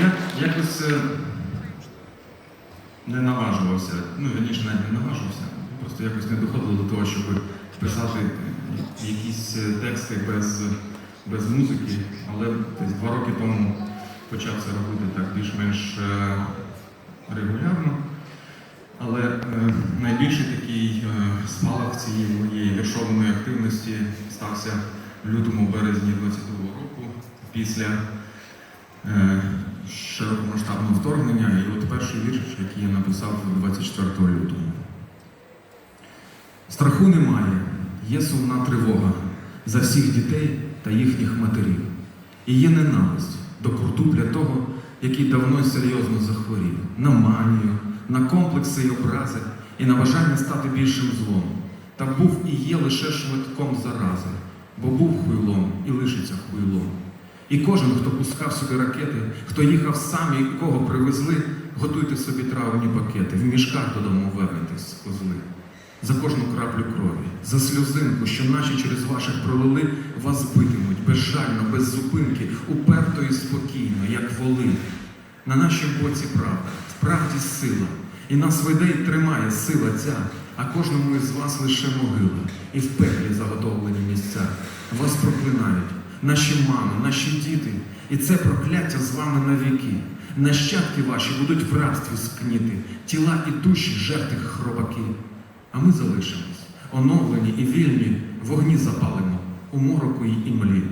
Я якось е, не наважувався, ну, раніше навіть не наважувався, просто якось не доходило до того, щоб писати якісь е, тексти без, без музики, але десь два роки тому почав це робити так більш-менш е, регулярно. Але е, найбільший такий е, спалах цієї моєї віршованої активності стався в лютому березні 22-го року після е, широкомасштабного вторгнення. І от перший вірш, який я написав 24 лютого. Страху немає, є сумна тривога за всіх дітей та їхніх матерів. І є ненависть до куртупля того, який давно серйозно захворів, на манію, на комплекси й образи і на бажання стати більшим злом. Та був і є лише швидком зарази, бо був хуйлом і лишиться хуйлом. І кожен, хто пускав собі ракети, хто їхав сам і кого привезли, готуйте собі травні пакети, в мішках додому вернетесь, козли. За кожну краплю крові, за сльозинку, що наші через ваших пролили, вас битимуть безжально, без зупинки, уперто і спокійно, як воли. На нашому боці правда, в правді сила, і нас веде і тримає сила ця, а кожному із вас лише могила, і в пеклі заготовлені місця. Вас проклинають, наші мами, наші діти, і це прокляття з вами навіки. Нащадки ваші будуть в рабстві скніти, тіла і душі жертих хробаки. А ми залишимось, оновлені і вільні, вогні запалимо, у мороку й імлі.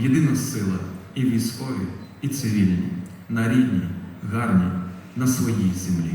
Єдина сила і військові, і цивільні, на рідній, гарній, на своїй землі.